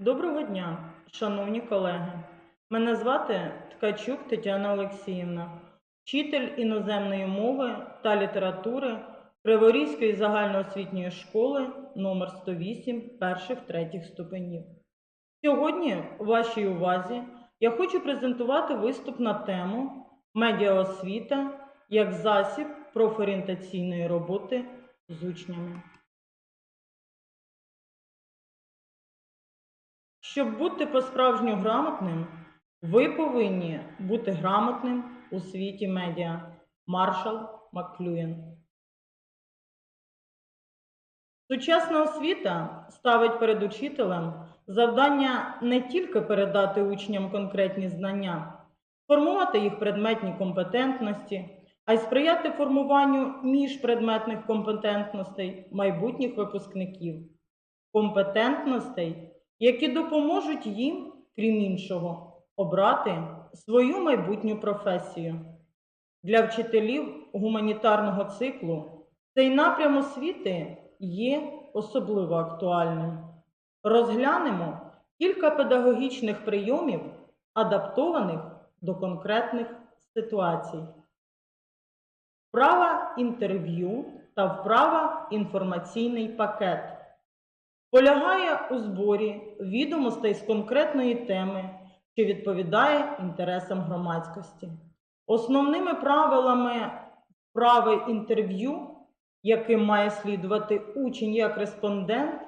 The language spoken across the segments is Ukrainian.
Доброго дня, шановні колеги. Мене звати Ткачук Тетяна Олексіївна, вчитель іноземної мови та літератури Криворізької загальноосвітньої школи номер 108 перших третіх ступенів. Сьогодні у вашій увазі я хочу презентувати виступ на тему Медіаосвіта як засіб профорієнтаційної роботи з учнями. Щоб бути по-справжньо грамотним, ви повинні бути грамотним у світі медіа. Маршал Маклюєн. Сучасна освіта ставить перед учителем завдання не тільки передати учням конкретні знання, формувати їх предметні компетентності, а й сприяти формуванню міжпредметних компетентностей майбутніх випускників, компетентностей, які допоможуть їм, крім іншого, обрати свою майбутню професію. Для вчителів гуманітарного циклу цей напрям освіти є особливо актуальним. Розглянемо кілька педагогічних прийомів, адаптованих до конкретних ситуацій. Вправа інтерв'ю та вправа інформаційний пакет полягає у зборі відомостей з конкретної теми, що відповідає інтересам громадськості. Основними правилами вправи інтерв'ю, яким має слідувати учень як респондент,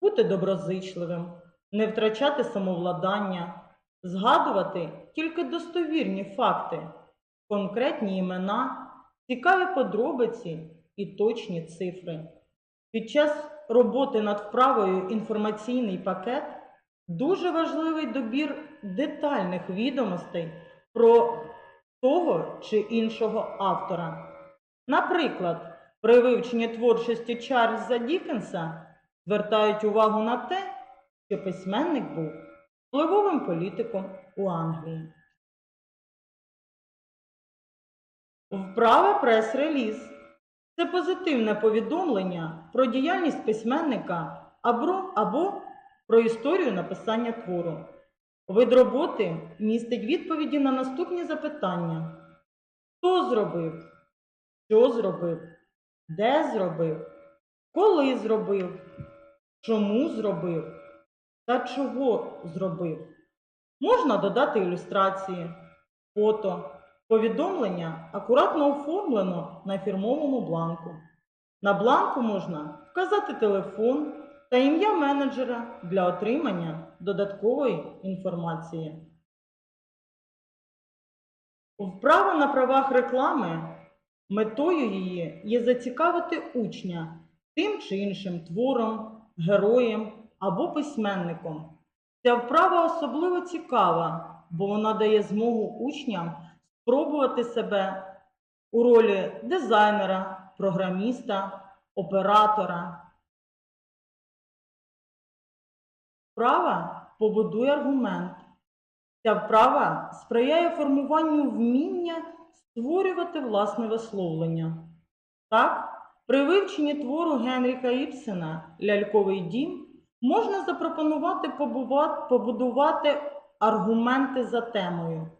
бути доброзичливим, не втрачати самовладання, згадувати тільки достовірні факти, конкретні імена, цікаві подробиці і точні цифри. Під час роботи над вправою інформаційний пакет дуже важливий добір детальних відомостей про того чи іншого автора. Наприклад, при вивченні творчості Чарльза Дікенса звертають увагу на те, що письменник був впливовим політиком у Англії. Вправа прес-реліз це позитивне повідомлення про діяльність письменника або, або про історію написання твору. Вид роботи містить відповіді на наступні запитання: Хто зробив? Що зробив? Де зробив? Коли зробив? Чому зробив? Та чого зробив? Можна додати ілюстрації, фото. Повідомлення акуратно оформлено на фірмовому бланку. На бланку можна вказати телефон та ім'я менеджера для отримання додаткової інформації. Вправа на правах реклами метою її є зацікавити учня тим чи іншим твором, героєм або письменником. Ця вправа особливо цікава, бо вона дає змогу учням спробувати себе у ролі дизайнера, програміста, оператора. Вправа побудує аргумент. Ця вправа сприяє формуванню вміння створювати власне висловлення. Так, при вивченні твору Генріха Іпсена Ляльковий дім можна запропонувати побудувати аргументи за темою.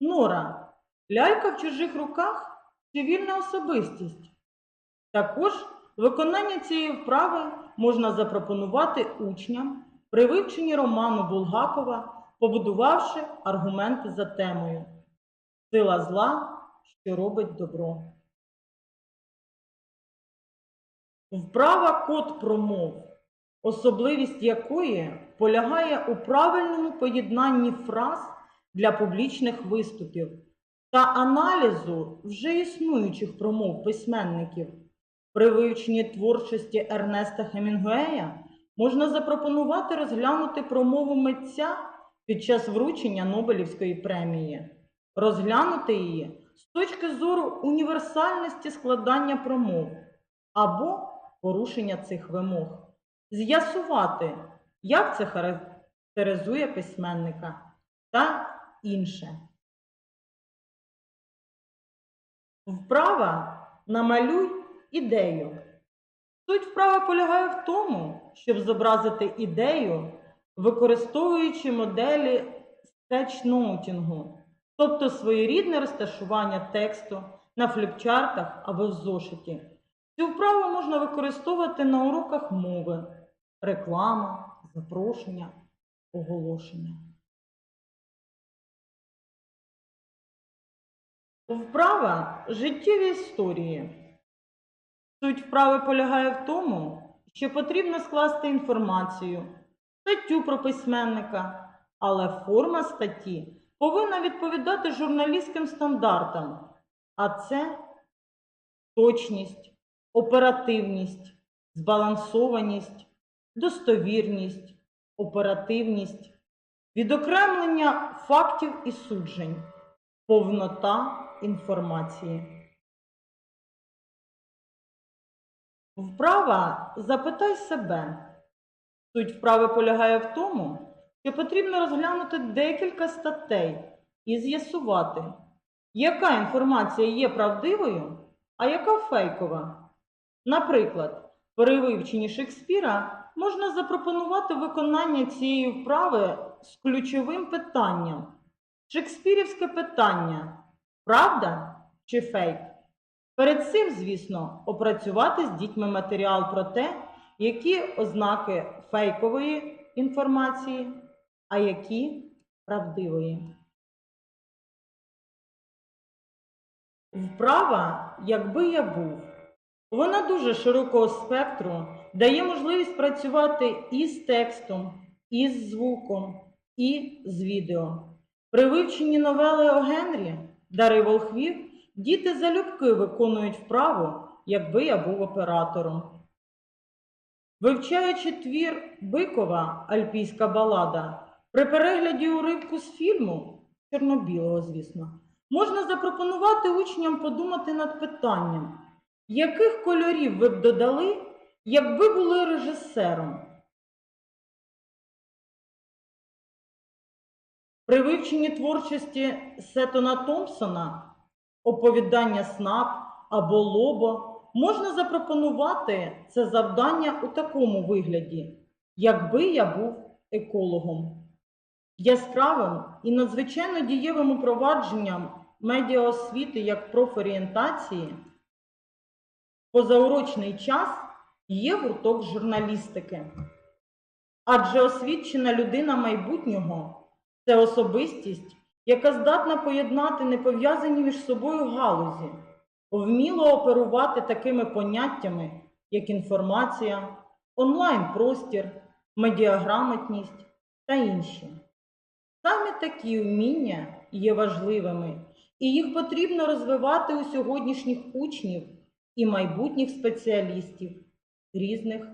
Нора. Лялька в чужих руках чи вільна особистість. Також виконання цієї вправи можна запропонувати учням при вивченні роману Булгакова, побудувавши аргументи за темою Сила зла, що робить добро. Вправа код промов, особливість якої полягає у правильному поєднанні фраз для публічних виступів та аналізу вже існуючих промов письменників. При вивченні творчості Ернеста Хемінгуея можна запропонувати розглянути промову митця під час вручення Нобелівської премії, розглянути її з точки зору універсальності складання промов або порушення цих вимог, з'ясувати, як це характеризує письменника та інше. Вправа намалюй ідею. Суть вправи полягає в тому, щоб зобразити ідею використовуючи моделі скетчноутінгу, тобто своєрідне розташування тексту на фліпчартах або в зошиті. Цю вправу можна використовувати на уроках мови, реклама, запрошення, оголошення. Вправа життєві історії. Суть вправи полягає в тому, що потрібно скласти інформацію, статтю про письменника, але форма статті повинна відповідати журналістським стандартам, а це точність, оперативність, збалансованість, достовірність, оперативність, відокремлення фактів і суджень, повнота інформації. Вправа запитай себе. Суть вправи полягає в тому, що потрібно розглянути декілька статей і з'ясувати, яка інформація є правдивою, а яка фейкова. Наприклад, при вивченні Шекспіра можна запропонувати виконання цієї вправи з ключовим питанням. Шекспірівське питання правда чи фейк? Перед цим, звісно, опрацювати з дітьми матеріал про те, які ознаки фейкової інформації, а які правдивої. Вправа, якби я був. Вона дуже широкого спектру дає можливість працювати і з текстом, і з звуком, і з відео. При вивченні новели О Генрі Дари Волхвів діти залюбки виконують вправу, якби я був оператором. Вивчаючи твір Бикова Альпійська балада, при перегляді уривку з фільму, чорно-білого, звісно, можна запропонувати учням подумати над питанням, яких кольорів ви б додали, якби були режисером. При вивченні творчості Сетона Томпсона оповідання СНАП або Лобо можна запропонувати це завдання у такому вигляді, якби я був екологом. Яскравим і надзвичайно дієвим упровадженням медіаосвіти як профорієнтації позаурочний час є гурток журналістики. Адже освічена людина майбутнього це особистість, яка здатна поєднати непов'язані між собою галузі, вміло оперувати такими поняттями, як інформація, онлайн-простір, медіаграмотність та інші. Саме такі вміння є важливими, і їх потрібно розвивати у сьогоднішніх учнів і майбутніх спеціалістів різних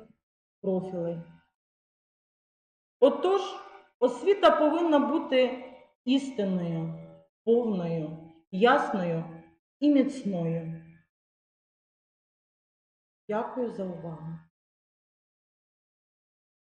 профілей. Отож, освіта повинна бути істинною, повною, ясною і міцною. Дякую за увагу.